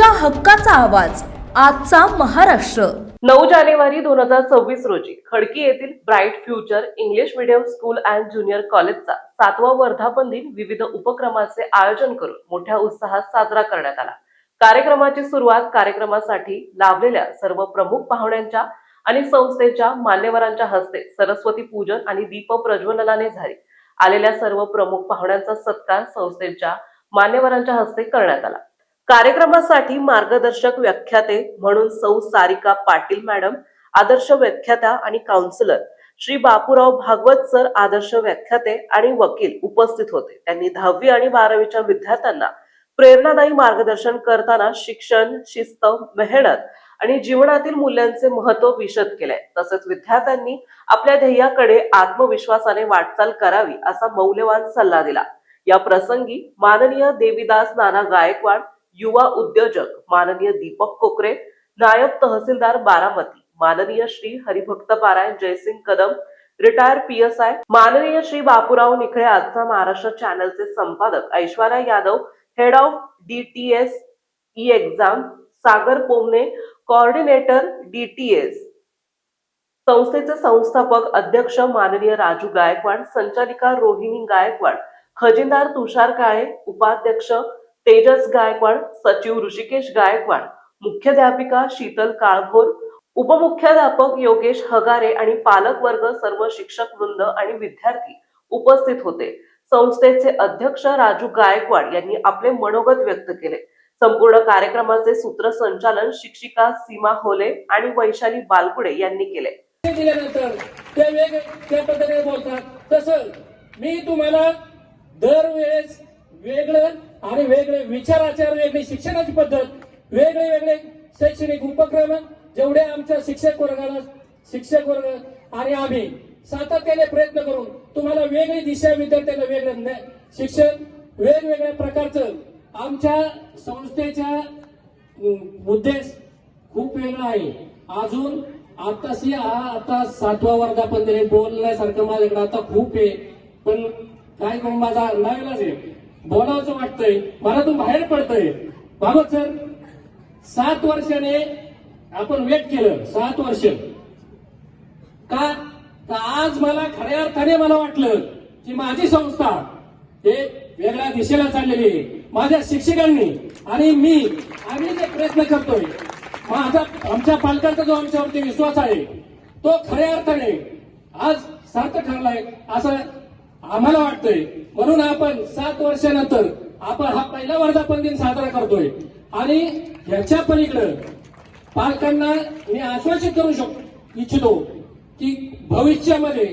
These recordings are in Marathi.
तुमच्या हक्काचा आवाज. आजचा महाराष्ट्र. नऊ जानेवारी दोन हजार सव्वीस रोजी खडकी येथील bright future English medium school and junior कॉलेजचा सातवा वर्धापन दिन विविध उपक्रमाचे आयोजन करून मोठ्या उत्साहात साजरा करण्यात आला. कार्यक्रमाची सुरुवात कार्यक्रमासाठी लाभलेल्या सर्व प्रमुख पाहुण्यांच्या आणि संस्थेच्या मान्यवरांच्या हस्ते सरस्वती पूजन आणि दीप प्रज्वलनाने झाली. आलेल्या सर्व प्रमुख पाहुण्यांचा सत्कार संस्थेच्या मान्यवरांच्या हस्ते करण्यात आला. कार्यक्रमासाठी मार्गदर्शक व्याख्याते म्हणून सौ सारिका पाटील मॅडम आदर्श व्याख्याता आणि काउन्सिलर श्री बापूराव भागवत सर आदर्श व्याख्याते आणि वकील उपस्थित होते. त्यांनी दहावी आणि बारावीच्या विद्यार्थ्यांना प्रेरणादायी मार्गदर्शन करताना शिक्षण शिस्त मेहनत आणि जीवनातील मूल्यांचे महत्त्व विशद केले. तसेच विद्यार्थ्यांनी आपल्या ध्येयाकडे आत्मविश्वासाने वाटचाल करावी असा मौल्यवान सल्ला दिला. या प्रसंगी माननीय देवीदास नाना गायकवाड युवा उद्योजक माननीय दीपक कोकरे नायब तहसीलदार बारामती माननीय श्री हरिभक्त पारायण Jaysingh Kadam retire P S I माननीय श्री बापूराव निखळे आजचा महाराष्ट्र चॅनलचे संपादक Aishwarya Yadav head of D T S E exam Sagar Pomne coordinator D T S संस्थेचे संस्थापक अध्यक्ष माननीय राजू गायकवाड संचालिका रोहिणी गायकवाड खजिनदार तुषार काळे उपाध्यक्ष तेजस गायकवाड सचिव ऋषिकेश गायकवाड मुख्याध्यापिका शीतल काळभोर उपमुख्याध्यापक योगेश हगारे आणि पालक वर्ग सर्व शिक्षक वृंद आणि विद्यार्थी उपस्थित होते. संस्थेचे अध्यक्ष राजू गायकवाड यांनी आपले मनोगत व्यक्त केले. संपूर्ण कार्यक्रमाचे सूत्रसंचालन शिक्षिका सीमा होले आणि वैशाली बालकुडे यांनी केले. दिल्यानंतर त्या वेगळ्या पद्धतीने बोलतात. तसं मी तुम्हाला दरवेळेस वेगळं आणि वेगळे विचाराचार वेगळी शिक्षणाची पद्धत वेगळे वेगळे शैक्षणिक उपक्रम जेवढे आमच्या शिक्षक वर्गाला शिक्षक वर्ग आणि आम्ही सातत्याने प्रयत्न करून तुम्हाला वेगळी दिशा विद्यार्थ्यांना वेगळं शिक्षण वेगवेगळ्या प्रकारचं आमच्या संस्थेच्या उद्देश खूप वेगळा आहे. अजून आताशी हा आता सातवा वर्धापन दिन बोलण्यासारखं माझ्याकडे आता खूप आहे. पण काय करून माझा नाविलाज आहे. बोलावचं वाटतंय. मला तू बाहेर पडतंय. भागवत सर सात वर्षाने आपण वेट केलं. सात वर्ष. का? तर आज मला खऱ्या अर्थाने मला वाटलं की माझी संस्था हे वेगळ्या दिशेला चाललेली आहे. माझ्या शिक्षकांनी आणि मी आम्ही जे प्रयत्न करतोय माझा आमच्या पालकांचा जो आमच्यावरती विश्वास आहे तो खऱ्या अर्थाने आज सार्थ ठरलाय असं आम्हाला वाटतंय म्हणून आपण सात वर्षानंतर आपण हा पहिला वर्धापन दिन साजरा करतोय. आणि ह्याच्या पलीकडं पालकांना मी आश्वासित करू शक इच्छितो की भविष्यामध्ये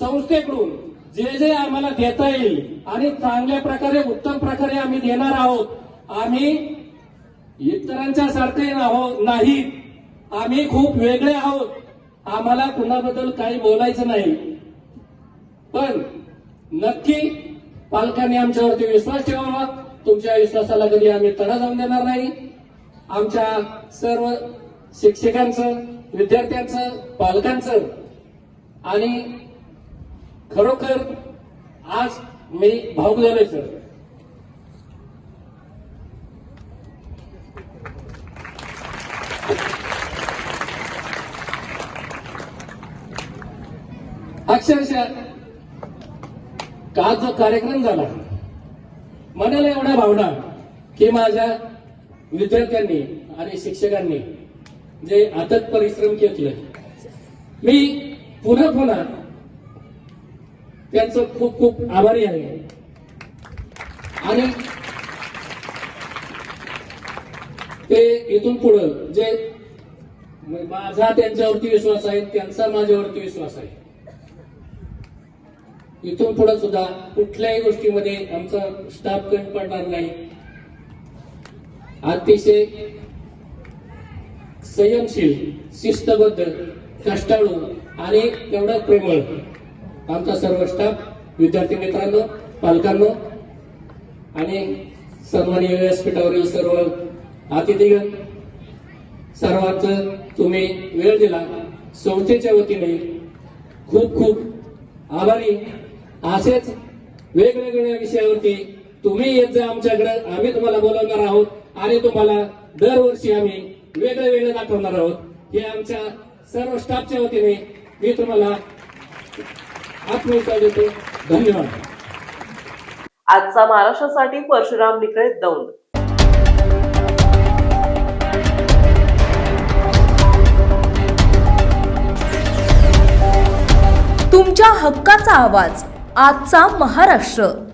संस्थेकडून जे जे आम्हाला देता येईल आणि चांगल्या प्रकारे उत्तम प्रकारे आम्ही देणार आहोत आम्ही इतरांच्या सारखे नाही आम्ही खूप वेगळे आहोत आम्हाला कुणाबद्दल काही बोलायचं नाही. पण नक्की पालकांनी आमच्यावरती विश्वास ठेवावा. तुमच्या विश्वासाला कधी आम्ही तडा जाऊन देणार नाही. आमच्या सर्व शिक्षकांचं विद्यार्थ्यांचं पालकांचं आणि खरोखर आज मी भाऊक झालोय सर. अक्षरशः काल जो कार्यक्रम झाला? मनाला एवढा भावना की माझ्या विद्यार्थ्यांनी आणि शिक्षकांनी जे अथक परिश्रम घेतले मी पुन्हा पुन्हा त्यांचं खूप खूप आभारी आहे. आणि ते इथून पुढं जे माझा त्यांच्यावरती विश्वास आहे त्यांचा माझ्यावरती विश्वास आहे. इथून पुढे सुद्धा कुठल्याही गोष्टीमध्ये आमचा स्टाफ कमी पडणार नाही. अतिशय संयमशील शिस्तबद्ध कष्टाळू आणि तेवढा प्रेमळ आमचा सर्व स्टाफ विद्यार्थी मित्रांनो पालकांनो आणि सन्माननीय व्यासपीठावरील सर्व अतिथीगण सर्वांचं तुम्ही वेळ दिला. संस्थेच्या वतीने खूप खूप आभारी. असेच वेगवेगळ्या विषयावरती तुम्ही येत जा आमच्याकडे. आम्ही तुम्हाला बोलवणार आहोत. आणि तुम्हाला दरवर्षी आम्ही वेगळं वेगळं दाखवणार आहोत. हे आमच्या सर्व स्टाफच्या वतीने मी तुम्हाला आत्मविश्वास देतो. धन्यवाद. आजचा महाराष्ट्रासाठी परशुराम निकळे दौंड. तुमच्या हक्काचा आवाज. आजचा महाराष्ट्र.